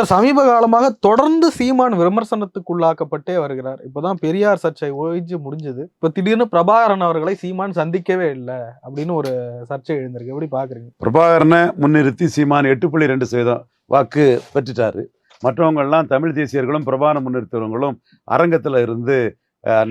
Sir சமீப காலமாக தொடர்ந்து சீமான் விமர்சனத்துக்குள்ளாக்கப்பட்டே வருகிறார். இப்போதான் பெரியார் சர்ச்சை ஓய்ஞ்சு முடிஞ்சது. இப்போ திடீர்னு பிரபாகரன் அவர்களை சீமான் சந்திக்கவே இல்லை அப்படின்னு ஒரு சர்ச்சை எழுந்திருக்கு. எப்படி பாக்குறீங்க? பிரபாகரனை முன்னிறுத்தி சீமான் எட்டு புள்ளி ரெண்டு சதவீதம் வாக்கு பெற்றுட்டாரு. மற்றவங்கெல்லாம் தமிழ் தேசியர்களும் பிரபாகரன் முன்னிறுத்தவங்களும் அரங்கத்தில் இருந்து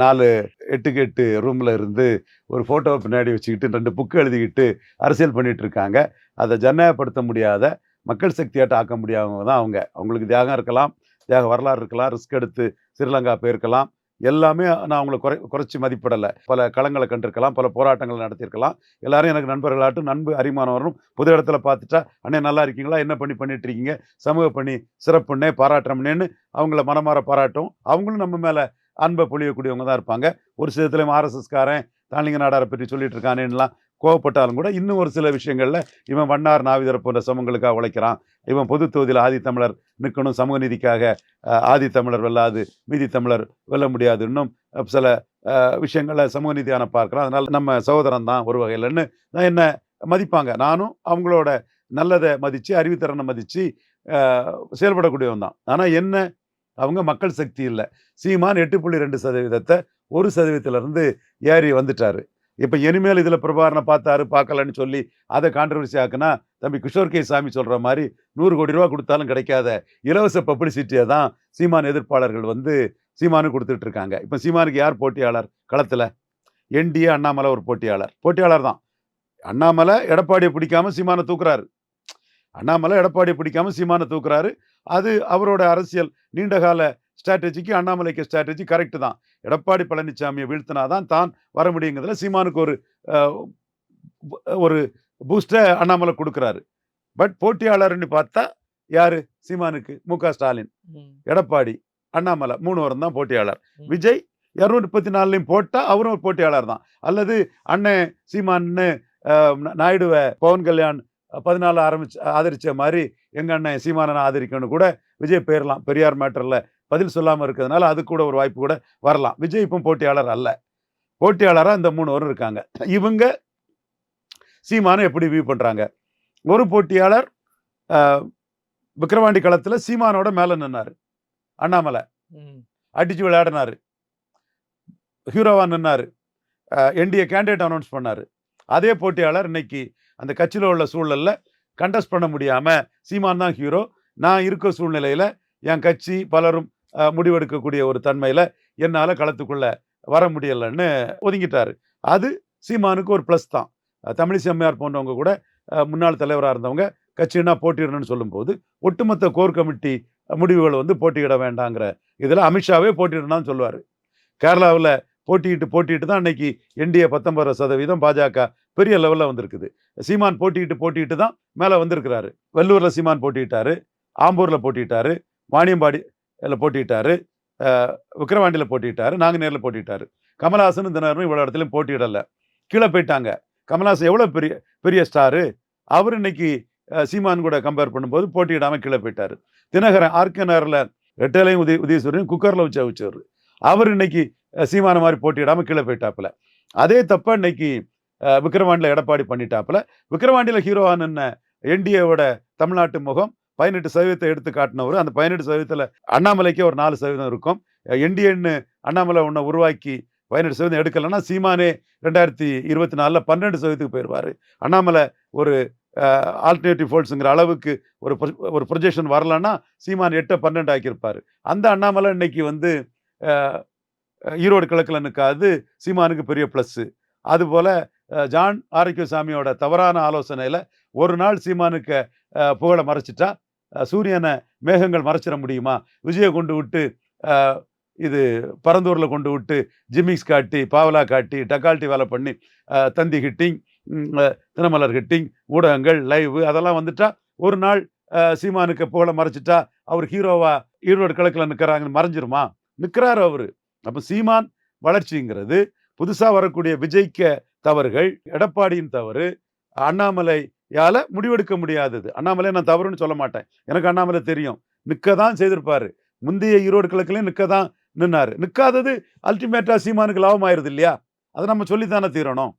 நாலு எட்டுக்கு எட்டு ரூமில் இருந்து ஒரு ஃபோட்டோவை பின்னாடி வச்சுக்கிட்டு ரெண்டு புக்கு எழுதிக்கிட்டு அரசியல் பண்ணிகிட்டு இருக்காங்க. அதை ஜனநாயகப்படுத்த முடியாத மக்கள் சக்தியாட்ட ஆக்க முடியாதவங்க தான் அவங்க. அவங்களுக்கு தியாகம் இருக்கலாம் தியாக வரலாறு இருக்கலாம் ரிஸ்க் எடுத்து ஸ்ரீலங்கா போயிருக்கலாம். எல்லாமே நான் அவங்களை குறை குறைச்சி மதிப்பிடலை. பல களங்களை கண்டிருக்கலாம் பல போராட்டங்களை நடத்தியிருக்கலாம். எல்லாரும் எனக்கு நண்பர்களாட்டும் நண்பு அறிமானவரும் புது இடத்துல பார்த்துட்டா அண்ணே நல்லா இருக்கீங்களா? என்ன பண்ணி பண்ணிட்டு இருக்கீங்க? சமூக பணி சிறப்புண்ணே பாராட்டுறோம்னேன்னு அவங்கள மனமாற பாராட்டும். அவங்களும் நம்ம மேலே அன்பை பொழியக்கூடியவங்க தான் இருப்பாங்க. ஒரு சிதத்துலேயும் ஆர்எஸ்எஸ்காரன் தாலிங்க நாடாரை பற்றி சொல்லிட்டு இருக்கானேன்னுலாம் கோவப்பட்டாலும் கூட இன்னும் ஒரு சில விஷயங்களில் இவன் வண்ணார் நாவிதர் போன்ற சமங்களுக்காக உழைக்கிறான். இவன் பொது தொகுதியில் ஆதித்தமிழர் நிற்கணும் சமூக நீதிக்காக ஆதித்தமிழர் வெல்லாது மீதி தமிழர் வெல்ல முடியாது இன்னும் சில விஷயங்களில் சமூக நீதியான பார்க்குறான். அதனால் நம்ம சகோதரன் தான் ஒரு வகையில்னு நான் என்ன மதிப்பாங்க? நானும் அவங்களோட நல்லதை மதித்து அறிவுத்திறனை மதித்து செயல்படக்கூடியவன் தான். ஆனால் என்ன? அவங்க மக்கள் சக்தி இல்லை. சீமான் எட்டு புள்ளி ரெண்டு சதவீதத்தை ஒரு சதவீதத்திலேருந்து ஏறி வந்துட்டார். இப்போ இனிமேல் இதில் பிரபாகரனை பார்த்தாரு பார்க்கலன்னு சொல்லி அதை கான்ட்ரவர்சி ஆக்குனா தம்பி கிஷோர் கே சாமி சொல்கிற மாதிரி நூறு கோடி ரூபா கொடுத்தாலும் கிடைக்காத இலவச பப்ளிசிட்டியை தான் சீமான் எதிர்ப்பாளர்கள் வந்து சீமானு கொடுத்துட்டு இருக்காங்க. இப்போ சீமானுக்கு யார் போட்டியாளர் களத்தில்? என்டிஏ அண்ணாமலை ஒரு போட்டியாளர். போட்டியாளர் தான். அண்ணாமலை எடப்பாடியை பிடிக்காம சீமானை தூக்குறாரு. அண்ணாமலை எடப்பாடியை பிடிக்காம சீமானை தூக்குறாரு. அது அவரோட அரசியல் நீண்டகால ஸ்ட்ராட்டஜிக்கு அண்ணாமலைக்கு ஸ்ட்ராட்டஜி கரெக்டு தான். எடப்பாடி பழனிசாமியை வீழ்த்தினாதான் தான் வர முடியுங்கிறதுல சீமானுக்கு ஒரு ஒரு பூஸ்டை அண்ணாமலை கொடுக்குறாரு. பட் போட்டியாளர்னு பார்த்தா யாரு? சீமானுக்கு மு க ஸ்டாலின். எடப்பாடி அண்ணாமலை மூணு வரும் தான் போட்டியாளர். விஜய் இரநூத்தி முப்பத்தி நாலுலையும் போட்டால் அவரும் ஒரு போட்டியாளர் தான். அல்லது அண்ணன் சீமான்னு நாயுடுவை பவன் கல்யாண் பதினாலு ஆரம்பிச்சு ஆதரிச்ச மாதிரி எங்க அண்ணன் சீமானனை ஆதரிக்கணும்னு கூட விஜய் போயிடலாம் பெரியார் மேட்டரில் பதில் சொல்லாமல் இருக்கிறதுனால அது கூட ஒரு வாய்ப்பு கூட வரலாம். விஜய் இப்போ போட்டியாளர் அல்ல. போட்டியாளராக இந்த மூணு வரும் இருக்காங்க. இவங்க சீமானை எப்படி வியூ பண்ணுறாங்க ஒரு போட்டியாளர் அஹ், விக்கிரவாண்டி களத்தில் சீமானோட மேலே நின்னாரு. அண்ணாமலை. அடிச்சு விளையாடினாரு. ஹீரோவா நின்னாரு. என்டிஏ கேண்டிடேட் அனௌன்ஸ் பண்ணாரு. அதே போட்டியாளர் இன்னைக்கு அந்த கட்சியில் உள்ள சூழல்ல கண்டஸ்ட் பண்ண முடியாம சீமான் தான் ஹீரோ நான் இருக்க சூழ்நிலையில என் கட்சி பலரும் முடிவெடுக்கக்கூடிய ஒரு தன்மையில் என்னால் களத்துக்குள்ள வர முடியலைன்னு ஒதுங்கிட்டார். அது சீமானுக்கு ஒரு ப்ளஸ் தான். அஹ், தமிழிசை அம்மையார் போன்றவங்க கூட முன்னாள் தலைவராக இருந்தவங்க கட்சினா போட்டியிடணும்னு சொல்லும்போது ஒட்டுமொத்த கோர் கமிட்டி முடிவுகள் வந்து போட்டியிட வேண்டாங்கிற இதில் அமித்ஷாவே போட்டியிடணும்னு சொல்லுவார். கேரளாவில் போட்டியிட்டு போட்டிட்டு தான் அன்னைக்கு என்டிஏ பத்தொன்பது சதவீதம் பாஜக பெரிய லெவலில் வந்திருக்குது. சீமான் போட்டியிட்டு போட்டிட்டு தான் மேலே வந்திருக்கிறாரு. வெள்ளூரில் சீமான் போட்டிட்டாரு ஆம்பூரில் போட்டிட்டாரு வாணியம்பாடி இதில் போட்டிட்டார் விக்கிரவாண்டியில் போட்டிட்டார் நாங்குநேரில் நேரில் கமல்ஹாசன் இந்த நேரம் இவ்வளோ இடத்துலையும் போட்டியிடலை. கீழே போயிட்டாங்க. கமல்ஹாசன் எவ்வளோ பெரிய பெரிய ஸ்டாரு அவர் இன்னைக்கு சீமான் கூட கம்பேர் பண்ணும்போது போட்டியிடாமல் கீழே போயிட்டார். தினகரன் ஆர்கே நகரில் ரெட்டலையும் உதய உதயசூரியன் குக்கரில் வச்சு வச்சவர் அவர் இன்னைக்கு சீமான மாதிரி போட்டியிடாமல் கீழே போயிட்டாப்புல. அதே தப்ப இன்னைக்கு விக்ரவாண்டியில் எடப்பாடி பண்ணிட்டாப்புல. விக்கிரவாண்டியில் ஹீரோவா நின்ன என்டிஏவோட தமிழ்நாட்டு முகம் பதினெட்டு சதவீதத்தை எடுத்து காட்டினவர். அந்த பதினெட்டு சதவீதத்தில் அண்ணாமலைக்கே ஒரு நாலு சதவீதம் இருக்கும். என்டிஎன்னு அண்ணாமலை ஒன்றை உருவாக்கி பதினெட்டு சதவீதம் எடுக்கலைன்னா சீமானே ரெண்டாயிரத்தி இருபத்தி நாலில் பன்னெண்டு சதவீதத்துக்கு போயிடுவார் அண்ணாமலை ஒரு ஆல்டர்னேட்டிவ் ஃபோல்ட்ஸுங்கிற அளவுக்கு ஒரு ஒரு ப்ரொஜெக்ஷன் வரலன்னா சீமான் எட்டை பன்னெண்டு ஆக்கியிருப்பார். அந்த அண்ணாமலை இன்னைக்கு வந்து ஈரோடு கிழக்கில் நிற்காது சீமானுக்கு பெரிய ப்ளஸ்ஸு அதுபோல் ஜான் ஜான் ஆரோக்கியசாமியோட தவறான ஆலோசனையில் ஒரு நாள் சீமானுக்கு புகழை மறைச்சிட்டா சூரியனை மேகங்கள் மறைச்சிட முடியுமா? விஜயை கொண்டு விட்டு இது பரந்தூரில் கொண்டு விட்டு ஜிம்மிக்ஸ் காட்டி பாவலா காட்டி டக்கால்ட்டி வேலை பண்ணி தந்தி ஹிட்டிங் தினமலர் ஹிட்டிங் ஊடகங்கள் லைவ் அதெல்லாம் வந்துட்டா ஒரு நாள் சீமானுக்கு புகழை மறைச்சிட்டா அவர் ஹீரோவா ஈரோடு கிழக்கில் நிற்கிறாங்கன்னு மறைஞ்சிருமா? நிற்கிறாரு அவர். அப்போ சீமான் வளர்ச்சிங்கிறது புதுசாக வரக்கூடிய விஜய்க்க தவறுகள் எடப்பாடியின் தவறு அண்ணாமலை யால முடிவெடுக்க முடியாதது. அண்ணாமலை நான் தவறுன்னு சொல்ல மாட்டேன். எனக்கு அண்ணாமலை தெரியும். நிற்க தான் செய்திருப்பாரு. முந்தைய ஈரோடு கிழக்குலையும் நிற்க தான் நின்னாரு. நிற்காதது அல்டிமேட்டா சீமானுக்கு லாபம் ஆயிருது இல்லையா? அதை நம்ம சொல்லித்தானே தீரணும்.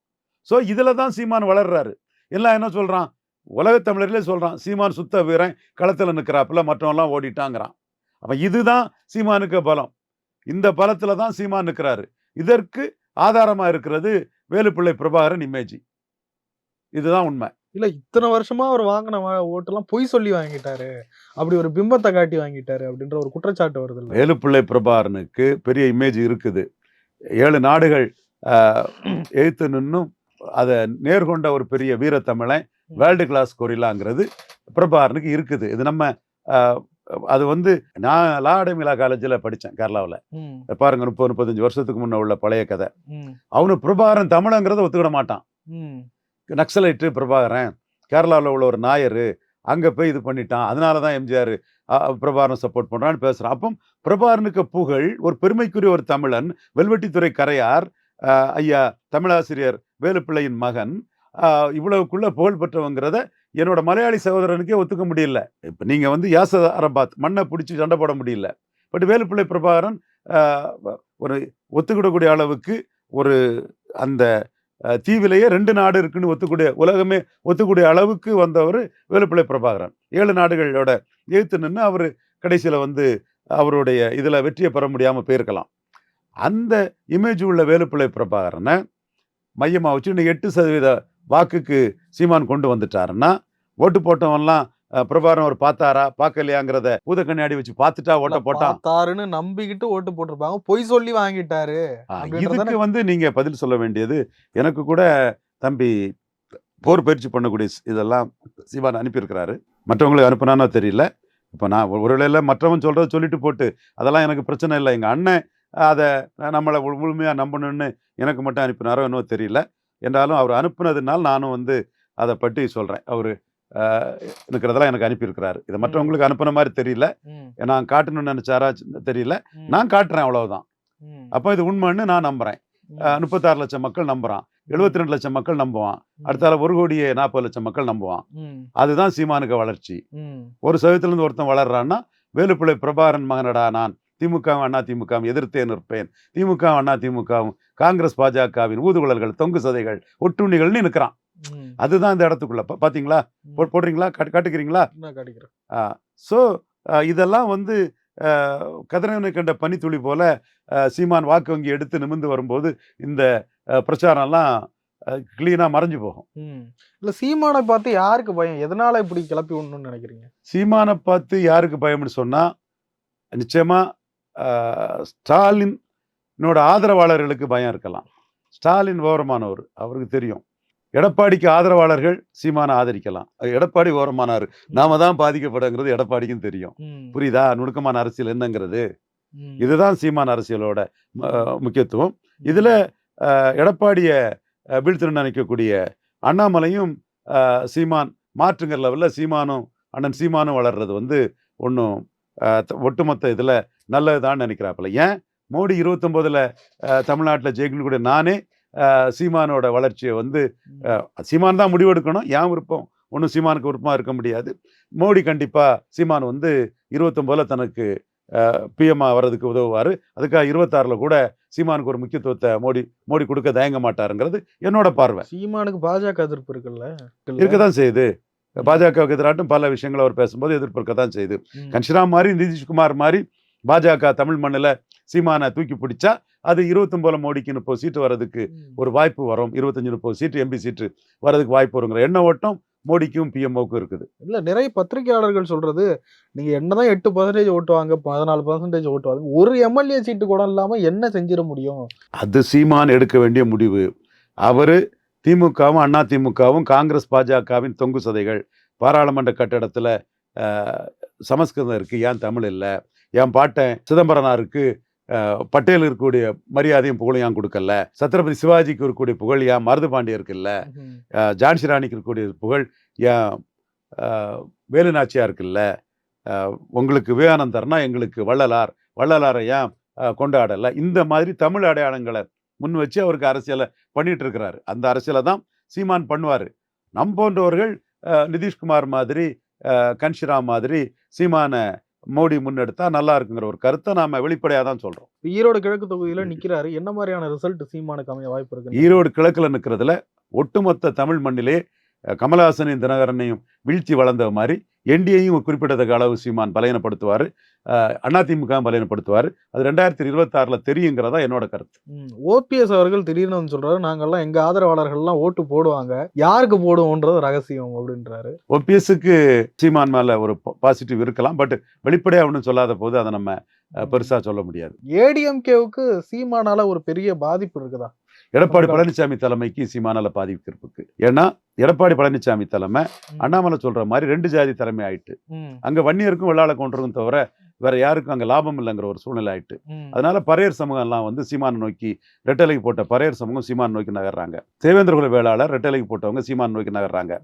ஸோ இதில் தான் சீமான் வளர்றாரு. எல்லாம் என்ன சொல்கிறான் உலகத் சொல்கிறான் சீமான் சுத்த வீரன் களத்தில் நிற்கிறாப்புல மற்றவெல்லாம் ஓடிட்டாங்கிறான். அப்போ இதுதான் சீமானுக்கு பலம். இந்த பலத்தில் தான் சீமான் நிற்கிறாரு இதற்கு ஆதாரமா இருக்கிறது வேலுப்பிள்ளை பிரபாகரன் இமேஜி. இதுதான் உண்மை. இல்ல இத்தனை வருஷமா அவர் வாங்கின வா- ஓட்டெல்லாம் பொய் சொல்லி வாங்கிட்டாரு. அப்படி ஒரு பிம்பத்தை காட்டி வாங்கிட்டாரு அப்படின்ற ஒரு குற்றச்சாட்டு வருது இல்ல வேலுப்பிள்ளை பிரபாகரனுக்கு பெரிய இமேஜ் இருக்குது. ஏழு நாடுகள் எதிர்த்து நின்னும் அதை நேர்கொண்ட ஒரு பெரிய வீரத்தமிழன் வேர்ல்டு கிளாஸ் கொரில்லாங்கிறது பிரபாகரனுக்கு இருக்குது. இது நம்ம அது வந்து நான் லா அடைமிலா காலேஜில் படித்தேன் கேரளாவில். பாருங்க முப்பது முப்பத்தஞ்சு வருஷத்துக்கு முன்ன உள்ள பழைய கதை. அவனு பிரபாகரன் தமிழங்கிறத ஒத்துக்கிட மாட்டான். நக்சலைட்டு பிரபாகரன் கேரளாவில் உள்ள ஒரு நாயர் அங்கே போய் இது பண்ணிட்டான் அதனால தான் எம்ஜிஆர் பிரபாகரன் சப்போர்ட் பண்ணுறான்னு பேசுகிறான் அப்போ பிரபாகரனுக்கு புகழ் ஒரு பெருமைக்குரிய ஒரு தமிழன் வெல்வெட்டித்துறை கரையார் ஐயா தமிழாசிரியர் வேலுப்பிள்ளையின் மகன் இவ்வளவுக்குள்ளே இவ்வளவுக்குள்ள புகழ் பெற்றவங்கிறத என்னோட மலையாளி சகோதரனுக்கே ஒத்துக்க முடியல. இப்போ நீங்கள் வந்து யாசர் அரபாத் மண்ணை பிடிச்சி சண்டை போட முடியல. பட் வேலுப்பிள்ளை பிரபாகரன் ஒரு ஒத்துக்கிடக்கூடிய அளவுக்கு ஒரு அந்த தீவிலேயே ரெண்டு நாடு இருக்குன்னு ஒத்துக்கூடிய உலகமே ஒத்துக்கூடிய அளவுக்கு வந்தவர் வேலுப்பிள்ளை பிரபாகரன். ஏழு நாடுகளோட எழுத்து நின்று அவர் கடைசியில் வந்து அவருடைய இதில் வெற்றியை பெற முடியாமல் போயிருக்கலாம். அந்த இமேஜ் உள்ள வேலுப்பிள்ளை பிரபாகரனை மையமாக வச்சு இன்னும் எட்டு சதவீத வாக்குக்கு சீமான் கொண்டு வந்துட்டாருன்னா ஓட்டு போட்டவன்லாம் அஹ், பிரபாகரன் அவர் பார்த்தாரா? பார்க்கலையாங்கிறத பூத கண்ணாடி வச்சு பார்த்துட்டா ஓட்ட போட்டான். பார்த்தாருன்னு நம்பிக்கிட்டு ஓட்டு போட்டிருப்பாங்க. பொய் சொல்லி வாங்கிட்டாரு இதுக்கு வந்து நீங்க பதில் சொல்ல வேண்டியது எனக்கு கூட தம்பி போர் பயிற்சி பண்ணக்கூடிய இதெல்லாம் சிவான் அனுப்பியிருக்கிறாரு. மற்றவங்களுக்கு அனுப்புனானோ தெரியல. இப்போ நான் ஒரு- ஒருவேளை மற்றவன் சொல்றத சொல்லிட்டு போட்டு அதெல்லாம் எனக்கு பிரச்சனை இல்லை. எங்க அண்ணன் அதை நம்மளை முழுமையா நம்பணும்னு எனக்கு மட்டும் அனுப்பினாரோ என்னவோ தெரியல. என்றாலும் அவர் அனுப்புனதுனால நானும் வந்து அதை பற்றி சொல்றேன். அவர் இருக்கிறதெல்லாம் எனக்கு அனுப்பியிருக்கிறாரு. இதை மற்றவங்களுக்கு அனுப்புன மாதிரி தெரியல. நான் காட்டணும்னு நினைச்சாரா தெரியல. நான் காட்டுறேன் அவ்வளவுதான். அப்போ இது உண்மைன்னு நான் அஹ் முப்பத்தாறு லட்சம் மக்கள் நம்புறான். எழுபத்தி ரெண்டு லட்சம் மக்கள் நம்புவான். அடுத்தால ஒரு கோடியே நாற்பது லட்சம் மக்கள் நம்புவான். அதுதான் சீமானுக்கு வளர்ச்சி. ஒரு சதவீதத்துல இருந்து ஒருத்தன் வளர்றான்னா வேலுப்பிள்ளை பிரபாகரன் மகனடா நான். திமுக அண்ணா திமுக எதிர்த்தே நிற்பேன். திமுக அண்ணா திமுகவும் காங்கிரஸ் பாஜகவின் ஊதுகுழல்கள் தொங்கு சதைகள் ஒட்டுண்ணிகள்னு நிற்கிறான். அதுதான் இந்த இடத்துக்குள்ள. பா- பாத்தீங்களா? போ- போடுறீங்களா? காட்டு- காட்டுக்கிறீங்களா? காட்டிக்கிறேன் ஸோ இதெல்லாம் வந்து கதிரவனை கண்ட பனித்துளி போல சீமான் வாக்கு வங்கி எடுத்து நிமிர்ந்து வரும்போது இந்த அஹ், பிரச்சாரம்லாம் கிளீனாக மறைஞ்சு போகும். இல்ல சீமானை பார்த்து யாருக்கு பயம்? எதனால இப்படி கிளப்பி விடணும்னு நினைக்கிறீங்க? சீமானை பார்த்து யாருக்கு பயம்னு சொன்னா நிச்சயமா அஹ், ஸ்டாலினோட ஆதரவாளர்களுக்கு பயம் இருக்கலாம். ஸ்டாலின் ஓரமானவர் அவருக்கு தெரியும். எடப்பாடிக்கு ஆதரவாளர்கள் சீமானை ஆதரிக்கலாம். எடப்பாடி ஓரமானார். நாம தான் பாதிக்கப்படுங்கிறது எடப்பாடிக்கும் தெரியும். புரியுதா? நுணுக்கமான அரசியல் என்னங்கிறது? இதுதான் சீமான் அரசியலோட முக்கியத்துவம். இதுல எடப்பாடிய அஹ், வீழ்த்தணும்னு நினைக்கக்கூடிய அண்ணாமலையும் சீமான் மாற்றுங்கிற லெவலில் சீமானும் அண்ணன் சீமானும் வளர்றது வந்து ஒன்றும் ஒட்டுமொத்த இதில் நல்லதுதான் நினைக்கிறாப்புல. ஏன்? மோடி இருபத்தொம்போதில் தமிழ்நாட்டில் ஜெயிக்கக்கூடிய நானே அஹ், சீமானோட வளர்ச்சியை வந்து சீமான் தான் முடிவெடுக்கணும். ஏன் விருப்பம்? ஒன்றும் சீமானுக்கு விருப்பமாக இருக்க முடியாது. மோடி கண்டிப்பாக சீமான் வந்து இருபத்தொம்போதில் தனக்கு பிஎம்ஆ வர்றதுக்கு உதவுவார். அதுக்காக இருபத்தாறில் கூட சீமானுக்கு ஒரு முக்கியத்துவத்தை மோடி மோடி கொடுக்க தயங்க மாட்டாருங்கிறது என்னோட பார்வை. சீமானுக்கு பாஜக எதிர்ப்பு இருக்குல்ல? இருக்க தான் செய்யுது. பாஜகவுக்கு எதிராட்டும் பல விஷயங்களை அவர் பேசும்போது எதிர்ப்பு இருக்க தான் செய்யுது. கன்ஷிராம் மாதிரி நிதிஷ்குமார் மாதிரி பாஜக தமிழ் மண்ணில் சீமானை தூக்கி பிடிச்சா அது இருபத்தொம்போதில் மோடிக்கு முப்பது சீட்டு வர்றதுக்கு ம். ஒரு வாய்ப்பு வரும். இருபத்தஞ்சு முப்பது சீட்டு எம்பி சீட்டு வர்றதுக்கு வாய்ப்பு வருங்கிற எண்ண ஓட்டம் மோடிக்கும் பிஎம்ஓக்கும் இருக்குது. இல்ல நிறைய பத்திரிகையாளர்கள் சொல்றது நீங்க என்னதான் எட்டு பர்சன்டேஜ் ஓட்டுவாங்க பதினாலு பர்சன்டேஜ் ஓட்டுவாங்க ஒரு எம்எல்ஏ சீட்டு கூட இல்லாம என்ன செஞ்சிட முடியும்? அது சீமான் எடுக்க வேண்டிய முடிவு. அவர் திமுகவும் அண்ணா திமுகவும் காங்கிரஸ் பாஜகவின் தொங்கு சதைகள் பாராளுமன்ற கட்டடத்தில் சமஸ்கிருதம் இருக்கு ஏன் தமிழ் இல்லை என் பாட்டன் சிதம்பரனாருக்கு பட்டேல் இருக்கக்கூடிய மரியாதையும் புகழையும் ஏன் கொடுக்கல சத்ரபதி சிவாஜிக்கு இருக்கக்கூடிய புகழ் ஏன் மருது பாண்டியருக்கு இல்லை ம், அஹ், ஜான்சி ராணிக்கு இருக்கக்கூடிய புகழ் ஏன் அஹ், வேலு நாச்சியாருக்கு இல்லை அஹ், உங்களுக்கு விவேகானந்தர்னா எங்களுக்கு வள்ளலார். வள்ளலாரை ஏன் கொண்டாடல? இந்த மாதிரி தமிழ் அடையாளங்களை முன் வச்சு அவருக்கு அரசியலை பண்ணிட்டு இருக்கிறாரு. அந்த அரசியலை தான் சீமான் பண்ணுவார். நம் போன்றவர்கள் நிதிஷ்குமார் மாதிரி கன்ஷிராம் மாதிரி சீமான மோடி முன்னெடுத்தா நல்லா இருக்குங்கிற ஒரு கருத்தை நாம வெளிப்படையாக தான் சொல்றோம். ஈரோடு கிழக்கு தொகுதியில நிக்கிறாரு. என்ன மாதிரியான ரிசல்ட் சீமானுக்கு அமைய வாய்ப்பு இருக்கு ஈரோடு கிழக்குல நிற்கிறதுல ஒட்டுமொத்த தமிழ் மண்ணிலே கமலஹாசனையும் தினகரனையும் வீழ்த்தி வளர்ந்த மாதிரி என்டியையும் குறிப்பிடத்தக்க அளவு சீமான் பலையனப்படுத்துவார் அதிமுக பலையனப்படுத்துவார் அது ரெண்டாயிரத்தி இருபத்தாறில் தெரியுங்கிறதா என்னோட கருத்து. ஓபிஎஸ் அவர்கள் திடீர்னு வந்து சொல்றாரு நாங்கெல்லாம் எங்க ஆதரவாளர்கள்லாம் ஓட்டு போடுவாங்க யாருக்கு போடுவோன்றது ரகசியம் அப்படின்றாரு. ஓபிஎஸ்க்கு சீமான் மேல ஒரு பாசிட்டிவ் இருக்கலாம். பட் வெளிப்படையா ஒன்றும் சொல்லாத போது அதை நம்ம அஹ், பெருசா சொல்ல முடியாது. ஏடிஎம்கேவுக்கு சீமானால ஒரு பெரிய பாதிப்பு இருக்குதா? எடப்பாடி. பழனிசாமி தலைமைக்கு சீமானால பாதிப்பு இருக்கு ஏன்னா எடப்பாடி பழனிசாமி தலைமை அண்ணாமலை சொல்ற மாதிரி ரெண்டு ஜாதி தலைமை ஆயிட்டு. அங்க வன்னியருக்கும் வெள்ளாள கொண்டருக்கும் தவிர வேற யாருக்கும் அங்க லாபம் இல்லைங்கிற ஒரு சூழ்நிலை ஆயிட்டு. அதனால பறையர் சமூகம் எல்லாம் வந்து சீமானை நோக்கி ரெட்டலைக்கு போட்ட பறையர் சமூகம் சீமான் நோக்கி நகர்றாங்க. தேவேந்திரகுல வேளாளர் ரெட்டலைக்கு போட்டவங்க சீமான் நோக்கி நகர்றாங்க.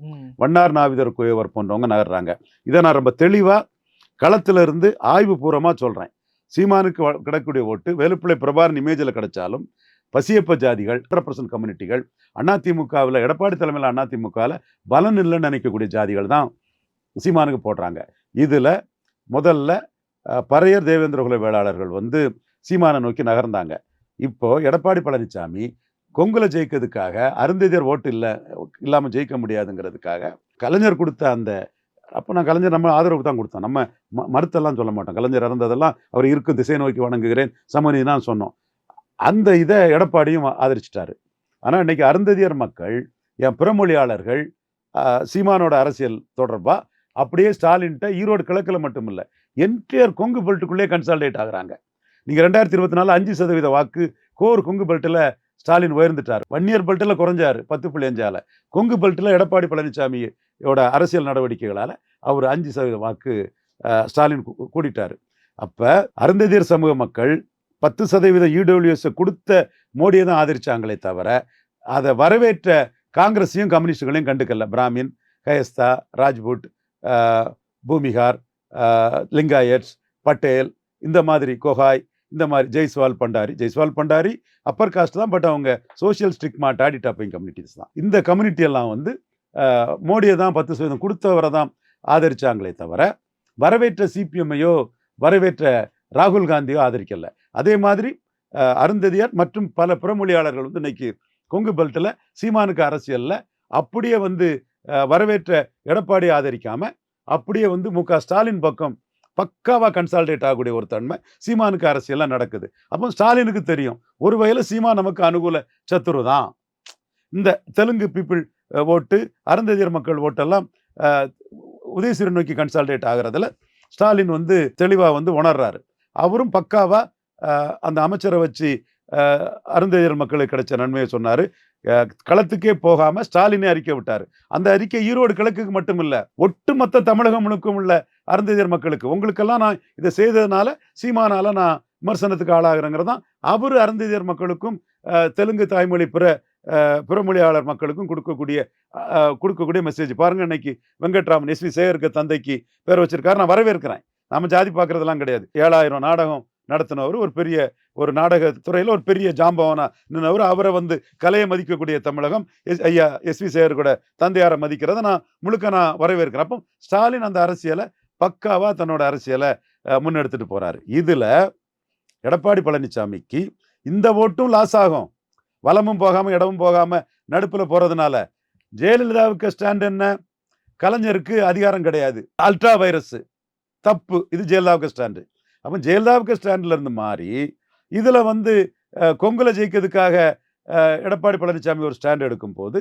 வண்ணார் நாவிதர் குயவர் போன்றவங்க நகர்றாங்க. இதை நான் ரொம்ப தெளிவா களத்துல இருந்து ஆய்வு பூர்வமா சொல்றேன். சீமானுக்கு கிடைக்கக்கூடிய ஓட்டு வேலுப்பிள்ளை பிரபாரன் இமேஜில் கிடைச்சாலும் பசியப்ப ஜாதிகள் பர்சன்ட் கம்யூனிட்டிகள் அதிமுகவில் எடப்பாடி தலைமையில் அதிமுகவில் பலன் இல்லைன்னு நினைக்கக்கூடிய ஜாதிகள் தான் சீமானுக்கு போடுறாங்க. இதில் முதல்ல பரையர் பறையர் தேவேந்திர குல வேளாளர்கள் வந்து சீமானை நோக்கி நகர்ந்தாங்க. இப்போது எடப்பாடி பழனிசாமி கொங்குல ஜெயிக்கிறதுக்காக அருந்ததியர் ஓட்டு இல்லை இல்லாமல் ஜெயிக்க முடியாதுங்கிறதுக்காக கலைஞர் கொடுத்த அந்த அப்போ நான் கலைஞர் நம்ம ஆதரவு தான் கொடுத்தோம். நம்ம ம- மறுத்தெல்லாம் சொல்ல மாட்டோம். கலைஞர் இறந்ததெல்லாம் அவர் இருக்கும் திசை நோக்கி வணங்குகிறேன் சமநீதி தான் சொன்னோம். அந்த இதை எடப்பாடியும் ஆதரிச்சிட்டாரு. ஆனால் இன்னைக்கு அருந்ததியர் மக்கள் என் பிறமொழியாளர்கள் சீமானோட அரசியல் தொடர்பாக அப்படியே ஸ்டாலின்ட்ட ஈரோடு கிழக்கில் மட்டும் இல்லை என்டையர் கொங்கு பெல்ட்டுக்குள்ளே கன்சால்டேட் ஆகுறாங்க. நீங்கள் ரெண்டாயிரத்தி இருபத்தி நாலு அஞ்சு சதவீத வாக்கு கோர் கொங்கு பெல்ட்டில் ஸ்டாலின் உயர்ந்துட்டார். வன்னியர் பெல்ட்டில் குறைஞ்சாரு பத்து புள்ளி அஞ்சால். கொங்கு பெல்ட்டில் எடப்பாடி பழனிசாமியோட அரசியல் நடவடிக்கைகளால் அவர் அஞ்சு சதவீத வாக்கு ஸ்டாலின் கூட்டிட்டார் அப்போ அருந்ததியர் சமூக மக்கள் பத்து சதவீத இடபிள்யூஎஸ் கொடுத்த மோடியை தான் ஆதரிச்சாங்களே தவிர அதை வரவேற்ற காங்கிரஸையும் கம்யூனிஸ்டுகளையும் கண்டுக்கல. பிராமின் கயஸ்தா ராஜ்புட் பூமிகார் லிங்காயட்ஸ் பட்டேல் இந்த மாதிரி கோஹாய் இந்த மாதிரி ஜெய்ஸ்வால் பண்டாரி. ஜெய்ஸ்வால் பண்டாரி அப்பர் காஸ்ட் தான் பட் அவங்க சோஷியல் ஸ்டிக்மா டாடி டாப்பிங் கம்யூனிட்டிஸ் தான். இந்த கம்யூனிட்டி எல்லாம் வந்து மோடியை தான் பத்து சதவீதம் கொடுத்தவரை தான் ஆதரித்தாங்களே தவிர வரவேற்ற சிபிஎம்ஐயோ வரவேற்ற ராகுல் காந்தியோ ஆதரிக்கலை. அதே மாதிரி அருந்ததியார் மற்றும் பல புறமொழியாளர்கள் வந்து இன்னைக்கு கொங்கு பெல்ட்டில் சீமானுக்கு அரசியலில் அப்படியே வந்து வரவேற்ற எடப்பாடி ஆதரிக்காமல் அப்படியே வந்து மு. ஸ்டாலின் பக்கம் பக்காவாக கன்சால்டேட் ஆகக்கூடிய ஒரு தன்மை சீமானுக்கு அரசியல்லாம் நடக்குது. அப்போ ஸ்டாலினுக்கு தெரியும் ஒரு வகையில் சீமா நமக்கு அனுகூல சத்துரு தான். இந்த தெலுங்கு பீப்புள் ஓட்டு அருந்ததியர் மக்கள் ஓட்டெல்லாம் அஹ், நோக்கி கன்சால்டேட் ஆகிறதுல ஸ்டாலின் வந்து தெளிவாக வந்து உணர்றாரு. அவரும் பக்காவாக அந்த அமைச்சரை வச்சு அஹ், மக்களுக்கு கிடைச்ச நன்மையை சொன்னார். களத்துக்கே போகாமல் ஸ்டாலினே அறிக்கை விட்டார். அந்த அறிக்கை ஈரோடு கிழக்குக்கு மட்டும் இல்லை ஒட்டுமொத்த தமிழகம் முழுக்கும் உள்ள அருந்ததியர் மக்களுக்கு. உங்களுக்கெல்லாம் நான் இதை செய்ததுனால சீமானால நான் விமர்சனத்துக்கு ஆளாகிறேங்கிறது தான். அவர் அருந்ததியர் மக்களுக்கும் தெலுங்கு தாய்மொழி பிற பிறமொழியாளர் மக்களுக்கும் கொடுக்கக்கூடிய கொடுக்கக்கூடிய மெசேஜ் பாருங்க இன்னைக்கு வெங்கட்ராமன் எஸ்வி சேகருக்கு தந்தைக்கு பேர் வச்சிருக்காரு. நான் வரவேற்கிறேன். நம்ம ஜாதி பார்க்குறதெல்லாம் கிடையாது. ஏழாயிரம் நாடகம் நடத்தினவர். ஒரு பெரிய ஒரு நாடக துறையில் ஒரு பெரிய ஜாம்பவனாக நின்றவர் அவரை வந்து கலையை மதிக்கக்கூடிய தமிழகம் எஸ் ஐயா எஸ்வி சேகர் கூட தந்தையாரை மதிக்கிறத நான் முழுக்க நான் வரவேற்கிறேன். அப்போ ஸ்டாலின் அந்த அரசியலை பக்காவாக தன்னோட அரசியலை முன்னெடுத்துட்டு போறாரு. இதில் எடப்பாடி பழனிசாமிக்கு இந்த ஓட்டும் லாஸ் ஆகும். வளமும் போகாமல் இடமும் போகாமல் நடுப்பில் போகிறதுனால ஜெயலலிதாவுக்கு ஸ்டாண்ட் என்ன? கலைஞருக்கு அதிகாரம் கிடையாது. அல்ட்ரா வைரஸ் தப்பு. இது ஜெயலலிதாவுக்கு ஸ்டாண்டு அப்போ ஜெயலலிதாவுக்கு ஸ்டாண்டில் இருந்து மாறி இதில் வந்து கொங்கலை கொங்குல ஜெயிக்கிறதுக்காக எடப்பாடி பழனிசாமி ஒரு ஸ்டாண்ட் எடுக்கும் போது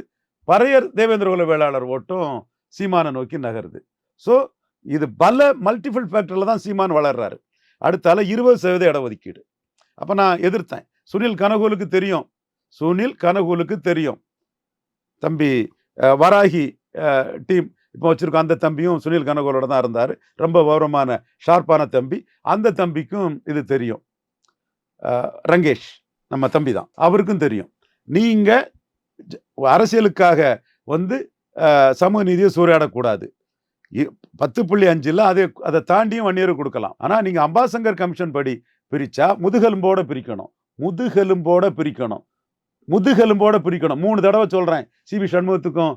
பறையர் தேவேந்திர குல வேளாளர் ஓட்டும் சீமானை நோக்கி நகருது. ஸோ இது பல மல்டிபிள் ஃபேக்டரில் தான் சீமான் வளர்றாரு. அடுத்தால இருபது சதவீத இடஒதுக்கீடு. அப்போ நான் எதிர்த்தேன். சுனில் கனகூலுக்கு தெரியும். சுனில் கனகூலுக்கு தெரியும். தம்பி வராகி டீம் இப்போ வச்சுருக்கோம் அந்த தம்பியும் சுனில் கனகோலோட தான் இருந்தார். ரொம்ப கௌரவமான ஷார்ப்பான தம்பி. அந்த தம்பிக்கும் இது தெரியும். ரங்கேஷ் நம்ம தம்பி தான். அவருக்கும் தெரியும். நீங்கள் அரசியலுக்காக வந்து சமூக நீதியை சூறையாடக்கூடாது. பத்து புள்ளி அஞ்சில் அதை அதை தாண்டியும் ஒன் இயர் கொடுக்கலாம். ஆனால் நீங்கள் அம்பாசங்கர் கமிஷன் படி பிரித்தா முதுகெலும்போடு பிரிக்கணும். முதுகெலும்போட பிரிக்கணும். முதுகெலும்போட பிரிக்கணும். மூணு தடவை சொல்கிறேன் சிபி சண்முகத்துக்கும்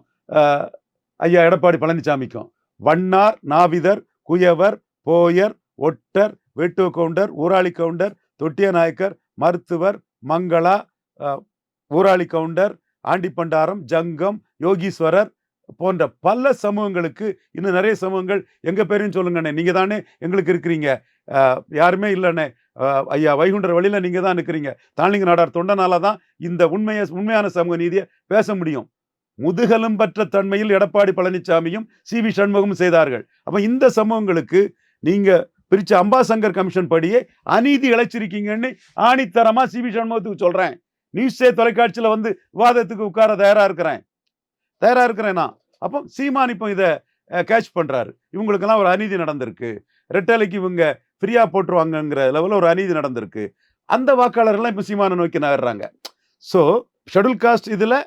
ஐயா எடப்பாடி பழனிசாமிக்கும். வண்ணார் நாவிதர் குயவர் போயர் ஒட்டர் வெட்டு கவுண்டர் ஊராளி கவுண்டர் தொட்டிய நாயக்கர் மருத்துவர் மங்களா ஊராளி கவுண்டர் ஆண்டிப்பண்டாரம் ஜங்கம் யோகீஸ்வரர் போன்ற பல சமூகங்களுக்கு இன்னும் நிறைய சமூகங்கள் எங்கள் பேரையும் சொல்லுங்கண்ணே. நீங்கள் தானே எங்களுக்கு இருக்கிறீங்க. யாருமே இல்லைண்ணே. ஐயா வைகுண்டர் வழியில் நீங்கள் தான் இருக்கிறீங்க. தாளிங்க நாடார் தொண்டனால தான் இந்த உண்மையை உண்மையான சமூக நீதியை பேச முடியும். முதுகலும் பற்ற தன்மையில் எடப்பாடி பழனிசாமியும் சி வி சண்முகமும் செய்தார்கள். அப்போ இந்த சம்பவங்களுக்கு நீங்க பிரிச்ச அம்பாசங்கர் கமிஷன் படியே அநீதி இழைச்சிருக்கீங்கன்னு ஆணித்தரமா சி வி சண்முகத்துக்கு சொல்றேன். நியூஸே தொலைக்காட்சியில் வந்து விவாதத்துக்கு உட்கார தயாராக இருக்கிறேன். தயாராக இருக்கிறேன் நான். அப்போ சீமான் இப்போ இதை கேட்ச் பண்றாரு. இவங்களுக்கெல்லாம் ஒரு அநீதி நடந்திருக்கு. ரெட்டலைக்கு இவங்க ஃப்ரீயா போட்டுருவாங்கங்கிற லெவலில் ஒரு அநீதி நடந்திருக்கு. அந்த வாக்காளர்கள்லாம் இப்போ சீமானை நோக்கி நகர்றாங்க. ஸோ ஷெடியூல் காஸ்ட் இதில்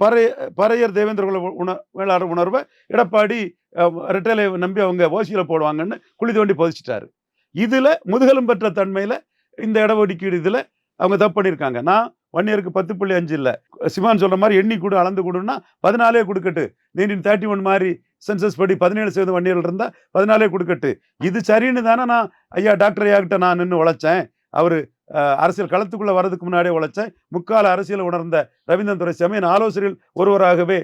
பறைய பறையர் தேவேந்திரகுல உண வேளாளர் உணர்வை எடப்பாடி அஹ், ரெட்டலை நம்பி அவங்க ஓசியில் போடுவாங்கன்னு குழி தோண்டி புதைச்சிட்டாரு. இதில் முதுகலும் பெற்ற தன்மையில் இந்த இடஒதுக்கீடு இதில் அவங்க தப்பு பண்ணியிருக்காங்க. நான் ஒன் இயருக்கு பத்து புள்ளி அஞ்சு இல்லை. சிவான் சொல்கிற மாதிரி எண்ணி கொடு அளந்து கொடுன்னா பதினாலே கொடுக்கட்டு. நைன்டீன் தேர்ட்டி ஒன் மாதிரி சென்சஸ் படி பதினேழு சதவீதம் ஒன் இயரில் இருந்தால் பதினாலே கொடுக்கட்டு. இது சரின்னு தானே நான் ஐயா டாக்டர் ஐயா கிட்ட நான் நின்று உழைச்சேன். அவர் அரசியல் களத்துக்குள்ளே வரதுக்கு முன்னாடியே உழைச்சேன் முக்கால அரசியல் உணர்ந்த ரவீந்திரன் துரைசாமி என் ஆலோசனையில் ஒருவராகவே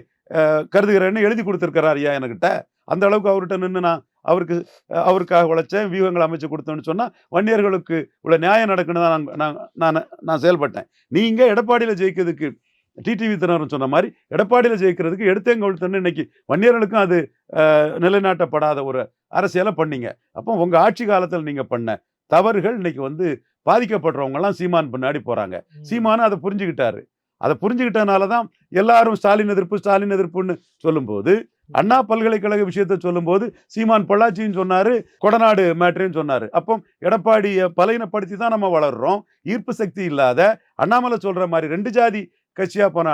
கருதுகிறேன்னு எழுதி கொடுத்துருக்கிறார் ஐயா என்கிட்ட அந்த அளவுக்கு அவர்கிட்ட நின்று நான் அவருக்கு அவருக்காக உழைச்சேன் வியூகங்கள் அமைச்சு கொடுத்தேன்னு சொன்னால் வன்னியர்களுக்கு உள்ள நியாயம் நடக்குன்னு தான் நான் நான் நான் நான் செயல்பட்டேன். நீங்கள் எடப்பாடியில் ஜெயிக்கிறதுக்கு டிடிவி தினரும் சொன்ன மாதிரி எடப்பாடியில் ஜெயிக்கிறதுக்கு எடுத்தேங்க ஒழுத்தன்னு இன்னைக்கு வன்னியர்களுக்கும் அது நிலைநாட்டப்படாத ஒரு அரசியலை பண்ணீங்க. அப்போ உங்கள் ஆட்சி காலத்தில் நீங்கள் பண்ண தவறுகள் இன்னைக்கு வந்து பாதிக்கப்படுறவங்க எல்லாம் சீமான் பின்னாடி போறாங்க. சீமானும் அதை புரிஞ்சுக்கிட்டாரு. அதை புரிஞ்சுக்கிட்டனால தான் எல்லாரும் ஸ்டாலின் எதிர்ப்பு ஸ்டாலின் எதிர்ப்புன்னு சொல்லும்போது அண்ணா பல்கலைக்கழக விஷயத்தை சொல்லும்போது சீமான் பொள்ளாச்சின்னு சொன்னாரு கொடநாடு மேட்ருன்னு சொன்னாரு. அப்போ எடப்பாடியை பலையினப்படுத்தி தான் நம்ம வளர்றோம். ஈர்ப்பு சக்தி இல்லாத அண்ணாமலை சொல்ற மாதிரி ரெண்டு ஜாதி கட்சியா போன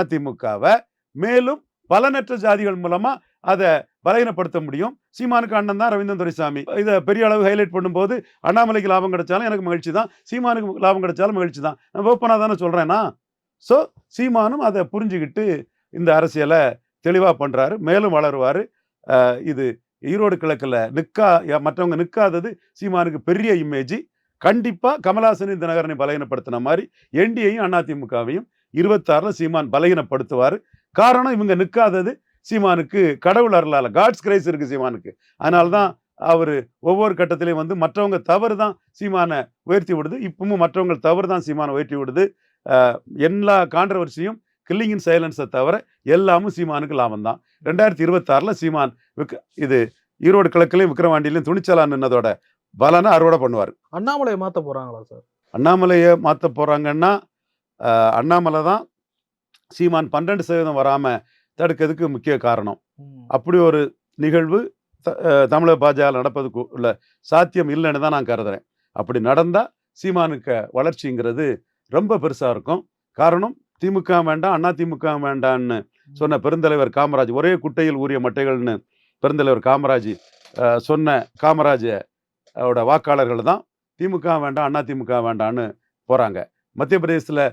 அதிமுகவை மேலும் பலனற்ற ஜாதிகள் மூலமா அதை பலகீனப்படுத்த முடியும். சீமானுக்கு அண்ணன் தான் ரவீந்திரன் துரைசாமி. இதை பெரிய அளவு ஹைலைட் பண்ணும்போது அண்ணாமலைக்கு லாபம் கிடைச்சாலும் எனக்கு மகிழ்ச்சி தான். சீமானுக்கு லாபம் கிடைச்சாலும் மகிழ்ச்சி தான். நான் ஓப்பனாக தானே சொல்கிறேன்னா ஸோ சீமானும் அதை புரிஞ்சுக்கிட்டு இந்த அரசியலை தெளிவாக பண்ணுறாரு மேலும் வளருவார். இது ஈரோடு கிழக்கில் நிற்கா மற்றவங்க நிற்காதது சீமானுக்கு பெரிய இமேஜ் கண்டிப்பாக கமலாசனின் தினகரனை பலகீனப்படுத்தின மாதிரி என்டிஏயும் அதிமுகவையும் இருபத்தாறில் சீமான் பலகீனப்படுத்துவார். காரணம் இவங்க நிற்காதது சீமானுக்கு கடவுள் அருளால காட்ஸ் கிரைஸ் இருக்கு சீமானுக்கு. அதனால தான் அவர் ஒவ்வொரு கட்டத்திலையும் வந்து மற்றவங்க தவறு தான் சீமானை உயர்த்தி விடுது. இப்பவும் மற்றவங்க தவறு தான் சீமானை உயர்த்தி விடுது. எல்லா கான்ட்ரவர்சியும் கில்லிங் இன் சைலன்ஸை தவிர எல்லாமும் சீமானுக்கு லாபம் தான். ரெண்டாயிரத்தி இருபத்தாறில் சீமான் விக் இது ஈரோடு கிழக்குலையும் விக்ரவாண்டிலையும் துணிச்சலா நின்னதோட பலனை அறுவடை பண்ணுவார். அண்ணாமலையை மாத்த போறாங்களா சார் அண்ணாமலையை மாற்ற போகிறாங்கன்னா அண்ணாமலை தான் சீமான் பன்னெண்டு சதவீதம் வராமல் தடுக்கிறதுக்கு முக்கிய காரணம். அப்படி ஒரு நிகழ்வு தமிழக பாஜக நடப்பதுக்கு உள்ள சாத்தியம் இல்லைன்னு தான் நான் கருதுறேன். அப்படி நடந்தால் சீமானுக்கு வளர்ச்சிங்கிறது ரொம்ப பெருசாக இருக்கும். காரணம் திமுக வேண்டாம் அண்ணா திமுக வேண்டான்னு சொன்ன பெருந்தலைவர் காமராஜ் ஒரே குட்டையில் ஊறிய மட்டைகள்னு பெருந்தலைவர் காமராஜ் சொன்ன காமராஜ் ஓட வாக்காளர்கள் தான் திமுக வேண்டாம் அண்ணா திமுக வேண்டான்னு போகிறாங்க மத்திய பிரதேசத்தில்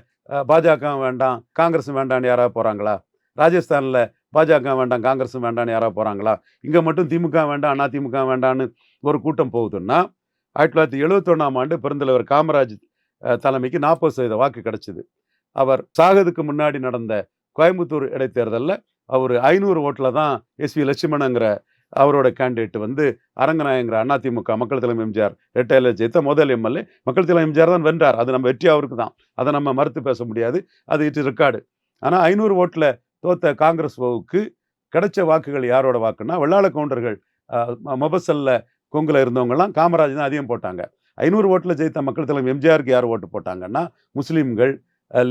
பாஜக வேண்டாம் காங்கிரஸ் வேண்டாம்னு யாராவது போகிறாங்களா ராஜஸ்தானில் பாஜக வேண்டாம் காங்கிரஸ் வேண்டாம்னு யாராவது போகிறாங்களா இங்கே மட்டும் திமுக வேண்டாம் அண்ணா திமுக வேண்டான்னு ஒரு கூட்டம் போகுதுன்னா ஆயிரத்தி தொள்ளாயிரத்தி எழுபத்தொன்னாம் ஆண்டு பெருந்தலைவர் காமராஜ் தலைமைக்கு நாற்பது சதவீத வாக்கு கிடைச்சிது. அவர் சாகதுக்கு முன்னாடி நடந்த கோயம்புத்தூர் இடைத்தேர்தலில் அவர் ஐநூறு ஓட்டில் தான் எஸ்வி லட்சுமணங்கிற அவரோட கேண்டிடேட் வந்து அரங்கநாயங்கிற அதிமுக மக்கள் தலைமை எம்ஜிஆர் ரெட்டையில் ஜெயித்த முதல் எம்எல்ஏ. மக்கள் தலைமை எம்ஜிஆர் தான் வென்றார். அது நம்ம வெற்றி அவருக்கு தான். அதை நம்ம மறுத்து பேச முடியாது. அது இட்டு ரெக்கார்டு ஆனால் ஐநூறு ஓட்டில் தோத்த காங்கிரஸ் ஓவுக்கு கிடைச்ச வாக்குகள் யாரோட வாக்குன்னா வெள்ளாள கவுண்டர்கள். ம- மொபசல்ல கொங்குல இருந்தவங்கலாம் காமராஜ் தான் அதிகம் போட்டாங்க. ஐநூறு ஓட்டில் ஜெயித்த மக்கள் தலைமை எம்ஜிஆருக்கு யார் ஓட்டு போட்டாங்கன்னா முஸ்லீம்கள்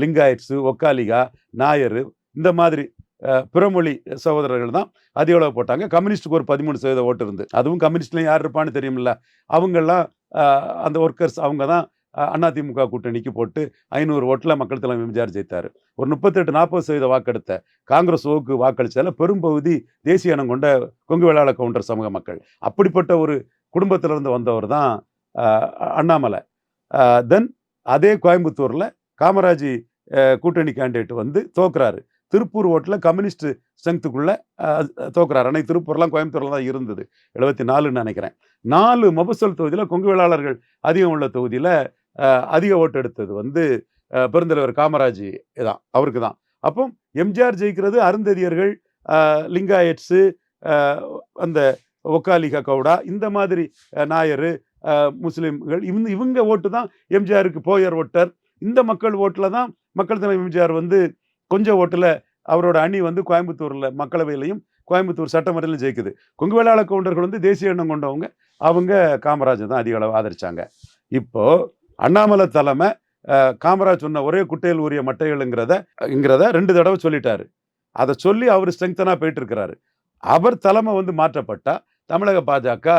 லிங்காயட்ஸு ஒக்காலிகா நாயர் இந்த மாதிரி பிறமொழி சகோதரர்கள் தான் அதிக அளவு போட்டாங்க. கம்யூனிஸ்டுக்கு ஒரு பதிமூணு சதவீத ஓட்டு இருந்து. அதுவும் கம்யூனிஸ்ட்லையும் யார் இருப்பான்னு தெரியுமில்ல. அவங்கெல்லாம் அந்த ஒர்க்கர்ஸ் அவங்க தான் அதிமுக கூட்டணிக்கு போட்டு ஐநூறு ஓட்டில் மக்கள் தலைமை எம்ஜிஆர் ஜெயித்தார் ஒரு முப்பத்தெட்டு நாற்பது சதவீத வாக்கெடுத்த காங்கிரஸ் ஓக்கு வாக்களித்ததில் பெரும்பகுதி தேசிய இனம் கொண்ட கொங்கு வேளாள கவுண்டர் சமூக மக்கள். அப்படிப்பட்ட ஒரு குடும்பத்திலிருந்து வந்தவர் தான் அண்ணாமலை. தென் அதே கோயம்புத்தூரில் காமராஜ் கூட்டணி கேண்டிடேட் வந்து தோக்குறாரு. திருப்பூர் ஓட்டில் கம்யூனிஸ்ட் ஸ்ட்ரென்த்துக்குள்ளே தோக்குறாரு. அன்னைக்கு திருப்பூர்லாம் கோயம்புத்தூரில் தான் இருந்தது. எழுபத்தி நாலுன்னு நினைக்கிறேன். நாலு மபசல் தொகுதியில் கொங்கு வேளாளர்கள் அதிகம் உள்ள தொகுதியில் அதிக ஓட்டு எடுத்தது வந்து பெருந்தலைவர் காமராஜ் தான் அவருக்கு தான். அப்போ எம்ஜிஆர் ஜெயிக்கிறது அருந்ததியர்கள் லிங்காயட்ஸு அந்த ஒக்காலிகா கவுடா இந்த மாதிரி நாயர் நாயரு இவங்க இவங்க ஓட்டு தான் எம்ஜிஆருக்கு போயர் ஓட்டர். இந்த மக்கள் ஓட்டில் தான் மக்கள் தலைவர் எம்ஜிஆர் வந்து கொஞ்சம் ஓட்டில் அவரோட அணி வந்து கோயம்புத்தூரில் மக்களவையிலையும் கோயம்புத்தூர் சட்டமன்றத்திலும் ஜெயிக்குது. கொங்கு வேளாள கவுண்டர்கள் வந்து தேசிய எண்ணம் கொண்டவங்க. அவங்க காமராஜர் தான் அதிக அளவு ஆதரித்தாங்க இப்போ அண்ணாமலை தலைமை காமராஜ் சொன்ன ஒரே குட்டையில் ஊறிய மட்டைகள்ங்கிறத இங்கிறத ரெண்டு தடவை சொல்லிட்டாரு. அதை சொல்லி அவர் ஸ்ட்ரெங்தனாக போயிட்டு இருக்கிறாரு அவர் தலைமை வந்து மாற்றப்பட்டா தமிழக பாஜக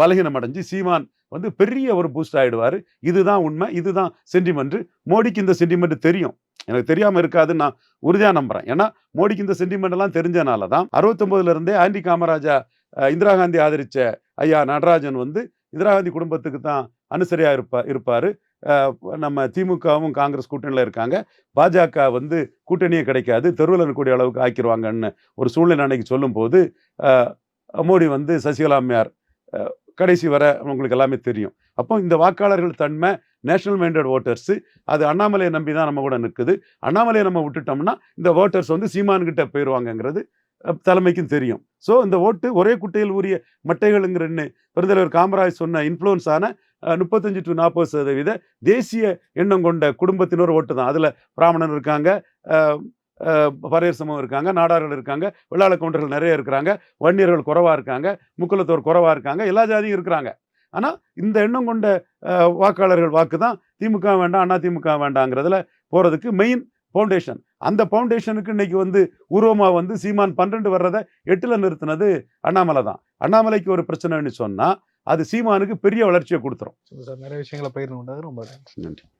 பலகீனம் அடைஞ்சு சீமான் வந்து பெரிய ஒரு பூஸ்ட் ஆயிடுவாரு. இதுதான் உண்மை இதுதான் சென்டிமெண்ட் மோடிக்கு இந்த சென்டிமெண்ட் தெரியும். எனக்கு தெரியாமல் இருக்காதுன்னு நான் உறுதியாக நம்புறேன். ஏன்னா மோடிக்கு இந்த சென்டிமெண்ட்லாம் தெரிஞ்சனால தான் அறுபத்தொன்பதுல இருந்தே ஆண்டி காமராஜா இந்திரா காந்தி ஆதரிச்ச ஐயா நடராஜன் வந்து இந்திரா காந்தி குடும்பத்துக்கு தான் அனுசரியாக இருப்பா இருப்பார். நம்ம திமுகவும் காங்கிரஸ் கூட்டணியில் இருக்காங்க. பாஜக வந்து கூட்டணியே கிடைக்காது. தெருவில் இருக்கக்கூடிய அளவுக்கு ஆக்கிடுவாங்கன்னு ஒரு சூழ்நிலை அன்னைக்கு சொல்லும்போது மோடி வந்து சசிகலா அம்மையார் கடைசி வர உங்களுக்கு எல்லாமே தெரியும். அப்போ இந்த வாக்காளர்கள் தன்மை நேஷனல் மைண்டட் ஓட்டர்ஸு அது அண்ணாமலையை நம்பி தான் நம்ம கூட நிற்குது. அண்ணாமலையை நம்ம விட்டுட்டோம்னா இந்த ஓட்டர்ஸ் வந்து சீமான்கிட்ட போயிடுவாங்கங்கிறது தலைமைக்கும் தெரியும். ஸோ இந்த ஓட்டு ஒரே குட்டையில் உரிய மட்டைகளுங்கிறன்னு பெருந்தலைவர் காமராஜ் சொன்ன இன்ஃப்ளூயன்ஸான முப்பத்தஞ்சு டு நாற்பது சதவீத தேசிய எண்ணம் கொண்ட குடும்பத்தினர் ஓட்டு தான். அதில் பிராமணன் இருக்காங்க பரையர் சமூகம் இருக்காங்க நாடார்கள் இருக்காங்க வெள்ளாள கவுண்டர்கள் நிறைய இருக்கிறாங்க வன்னியர்கள் குறவாக இருக்காங்க முக்குலத்தோர் குறவாக இருக்காங்க எல்லா ஜாதியும் இருக்கிறாங்க. ஆனால் இந்த எண்ணம் கொண்ட வாக்காளர்கள் வாக்கு தான் திமுக வேண்டாம் அண்ணா திமுக வேண்டாங்கிறதுல போகிறதுக்கு மெயின் ஃபவுண்டேஷன் அந்த ஃபவுண்டேஷனுக்கு இன்னைக்கு வந்து உருவமாக வந்து சீமான் பன்னெண்டு வர்றதை எட்டில் நிறுத்தினது அண்ணாமலை தான். அண்ணாமலைக்கு ஒரு பிரச்சனைன்னு சொன்னால் அது சீமானுக்கு பெரிய வளர்ச்சியை கொடுத்துரும். சார் நிறைய விஷயங்களை பயிர் ரொம்ப நன்றி.